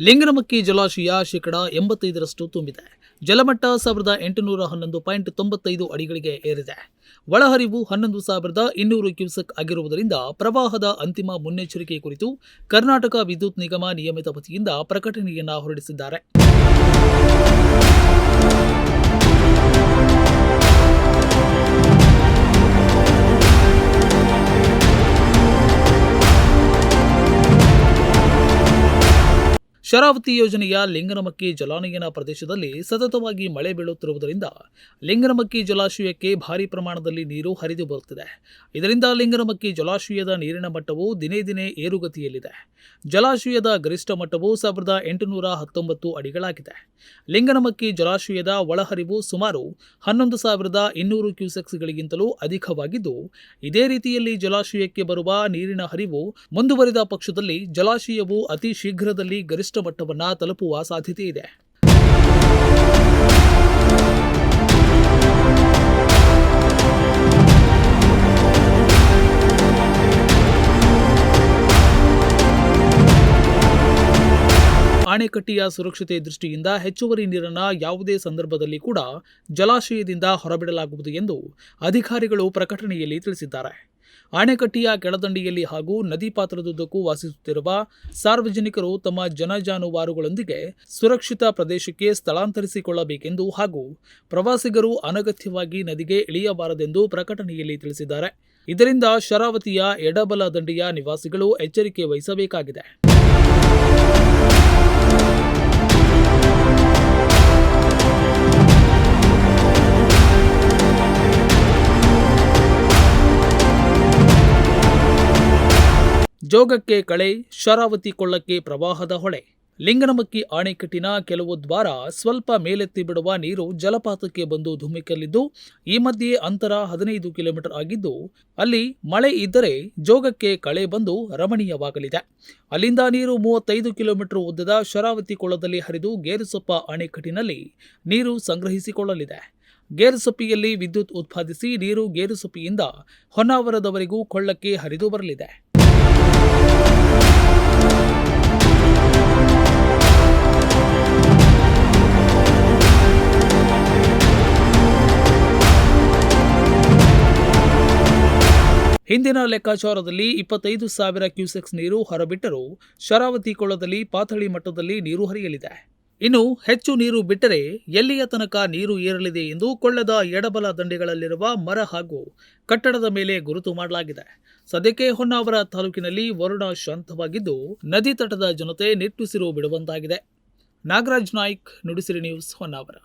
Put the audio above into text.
ಲಿಂಗನಮಕ್ಕಿ ಜಲಾಶಯ ಶೇಕಡ ಎಂಬತ್ತೈದರಷ್ಟು ತುಂಬಿದೆ. ಜಲಮಟ್ಟ ಸಾವಿರದ ಎಂಟುನೂರ ಹನ್ನೊಂದು ಪಾಯಿಂಟ್ ತೊಂಬತ್ತೈದು ಅಡಿಗಳಿಗೆ ಏರಿದೆ. ಒಳಹರಿವು ಹನ್ನೊಂದು ಸಾವಿರದ ಇನ್ನೂರು ಕ್ಯೂಸೆಕ್ ಆಗಿರುವುದರಿಂದ ಪ್ರವಾಹದ ಅಂತಿಮ ಮುನ್ನೆಚ್ಚರಿಕೆ ಕುರಿತು ಕರ್ನಾಟಕ ವಿದ್ಯುತ್ ನಿಗಮ ನಿಯಮಿತ ವತಿಯಿಂದ ಪ್ರಕಟಣೆಯನ್ನು ಹೊರಡಿಸಿದ್ದಾರೆ. ಶರಾವತಿ ಯೋಜನೆಯ ಲಿಂಗನಮಕ್ಕಿ ಜಲಾನಯನ ಪ್ರದೇಶದಲ್ಲಿ ಸತತವಾಗಿ ಮಳೆ ಬೀಳುತ್ತಿರುವುದರಿಂದ ಲಿಂಗನಮಕ್ಕಿ ಜಲಾಶಯಕ್ಕೆ ಭಾರಿ ಪ್ರಮಾಣದಲ್ಲಿ ನೀರು ಹರಿದು ಬರುತ್ತಿದೆ. ಇದರಿಂದ ಲಿಂಗನಮಕ್ಕಿ ಜಲಾಶಯದ ನೀರಿನ ಮಟ್ಟವು ದಿನೇ ದಿನೇ ಏರುಗತಿಯಲ್ಲಿದೆ. ಜಲಾಶಯದ ಗರಿಷ್ಠ ಮಟ್ಟವು ಸಾವಿರದ ಎಂಟುನೂರ ಹತ್ತೊಂಬತ್ತು ಅಡಿಗಳಾಗಿದೆ. ಲಿಂಗನಮಕ್ಕಿ ಜಲಾಶಯದ ಒಳಹರಿವು ಸುಮಾರು ಹನ್ನೊಂದು ಸಾವಿರದ ಇನ್ನೂರು ಕ್ಯೂಸೆಕ್ಸ್ಗಳಿಗಿಂತಲೂ ಅಧಿಕವಾಗಿದ್ದು, ಇದೇ ರೀತಿಯಲ್ಲಿ ಜಲಾಶಯಕ್ಕೆ ಬರುವ ನೀರಿನ ಹರಿವು ಮುಂದುವರಿದ ಪಕ್ಷದಲ್ಲಿ ಜಲಾಶಯವು ಅತಿ ಶೀಘ್ರದಲ್ಲಿ ಗರಿಷ್ಠ ಮಟ್ಟವನ್ನು ತಲುಪುವ ಸಾಧ್ಯತೆ ಇದೆ. ಅಣೆಕಟ್ಟೆಯ ಸುರಕ್ಷತೆ ದೃಷ್ಟಿಯಿಂದ ಹೆಚ್ಚುವರಿ ನೀರನ್ನು ಯಾವುದೇ ಸಂದರ್ಭದಲ್ಲಿ ಕೂಡ ಜಲಾಶಯದಿಂದ ಹೊರಬಿಡಲಾಗುವುದು ಎಂದು ಅಧಿಕಾರಿಗಳು ಪ್ರಕಟಣೆಯಲ್ಲಿ ತಿಳಿಸಿದ್ದಾರೆ. ಅಣೆಕಟ್ಟೆಯ ಕೆಳದಂಡೆಯಲ್ಲಿ ಹಾಗೂ ನದಿ ಪಾತ್ರದುದ್ದಕ್ಕೂ ವಾಸಿಸುತ್ತಿರುವ ಸಾರ್ವಜನಿಕರು ತಮ್ಮ ಜನಜಾನುವಾರುಗಳೊಂದಿಗೆ ಸುರಕ್ಷಿತ ಪ್ರದೇಶಕ್ಕೆ ಸ್ಥಳಾಂತರಿಸಿಕೊಳ್ಳಬೇಕೆಂದು ಹಾಗೂ ಪ್ರವಾಸಿಗರು ಅನಗತ್ಯವಾಗಿ ನದಿಗೆ ಇಳಿಯಬಾರದೆಂದು ಪ್ರಕಟಣೆಯಲ್ಲಿ ತಿಳಿಸಿದ್ದಾರೆ. ಇದರಿಂದ ಶರಾವತಿಯ ಎಡಬಲ ದಂಡೆಯ ನಿವಾಸಿಗಳು ಎಚ್ಚರಿಕೆ ವಹಿಸಬೇಕಾಗಿದೆ. ಜೋಗಕ್ಕೆ ಕಳೆ, ಶರಾವತಿ ಕೊಳ್ಳಕ್ಕೆ ಪ್ರವಾಹದ ಹೊಳೆ. ಲಿಂಗನಮಕ್ಕಿ ಅಣೆಕಟ್ಟಿನ ಕೆಲವು ದ್ವಾರ ಸ್ವಲ್ಪ ಮೇಲೆತ್ತಿ ಬಿಡುವ ನೀರು ಜಲಪಾತಕ್ಕೆ ಬಂದು ಧುಮ್ಮಿಕಲಿದ್ದು ಈ ಮಧ್ಯೆ ಅಂತರ ಹದಿನೈದು ಕಿಲೋಮೀಟರ್ ಆಗಿದ್ದು, ಅಲ್ಲಿ ಮಳೆ ಇದ್ದರೆ ಜೋಗಕ್ಕೆ ಕಳೆ ಬಂದು ರಮಣೀಯವಾಗಲಿದೆ. ಅಲ್ಲಿಂದ ನೀರು ಮೂವತ್ತೈದು ಕಿಲೋಮೀಟರ್ ಉದ್ದದ ಶರಾವತಿ ಕೊಳ್ಳದಲ್ಲಿ ಹರಿದು ಗೇರುಸೊಪ್ಪ ಅಣೆಕಟ್ಟಿನಲ್ಲಿ ನೀರು ಸಂಗ್ರಹಿಸಿಕೊಳ್ಳಲಿದೆ. ಗೇರುಸೊಪ್ಪಿಯಲ್ಲಿ ವಿದ್ಯುತ್ ಉತ್ಪಾದಿಸಿ ನೀರು ಗೇರುಸೊಪ್ಪಿಯಿಂದ ಹೊನ್ನಾವರದವರೆಗೂ ಕೊಳ್ಳಕ್ಕೆ ಹರಿದು ಬರಲಿದೆ. ಹಿಂದಿನ ಲೆಕ್ಕಾಚಾರದಲ್ಲಿ ಇಪ್ಪತ್ತೈದು ಸಾವಿರ ಕ್ಯೂಸೆಕ್ಸ್ ನೀರು ಹೊರಬಿಟ್ಟರೂ ಶರಾವತಿ ಕೊಳದಲ್ಲಿ ಪಾತಳಿ ಮಟ್ಟದಲ್ಲಿ ನೀರು ಹರಿಯಲಿದೆ. ಇನ್ನು ಹೆಚ್ಚು ನೀರು ಬಿಟ್ಟರೆ ಎಲ್ಲಿಯ ತನಕ ನೀರು ಏರಲಿದೆ ಎಂದು ಕೊಳ್ಳದ ಎಡಬಲ ದಂಡೆಗಳಲ್ಲಿರುವ ಮರ ಹಾಗೂ ಕಟ್ಟಡದ ಮೇಲೆ ಗುರುತು ಮಾಡಲಾಗಿದೆ. ಸದ್ಯಕ್ಕೆ ಹೊನ್ನಾವರ ತಾಲೂಕಿನಲ್ಲಿ ವರುಣ ಶಾಂತವಾಗಿದ್ದು ನದಿ ತಟದ ಜನತೆ ನಿಟ್ಟುಸಿರು ಬಿಡುವಂತಾಗಿದೆ. ನಾಗರಾಜ್ ನಾಯ್ಕ್, ನುಡಿಸಿರಿ ನ್ಯೂಸ್ ಹೊನ್ನಾವರ.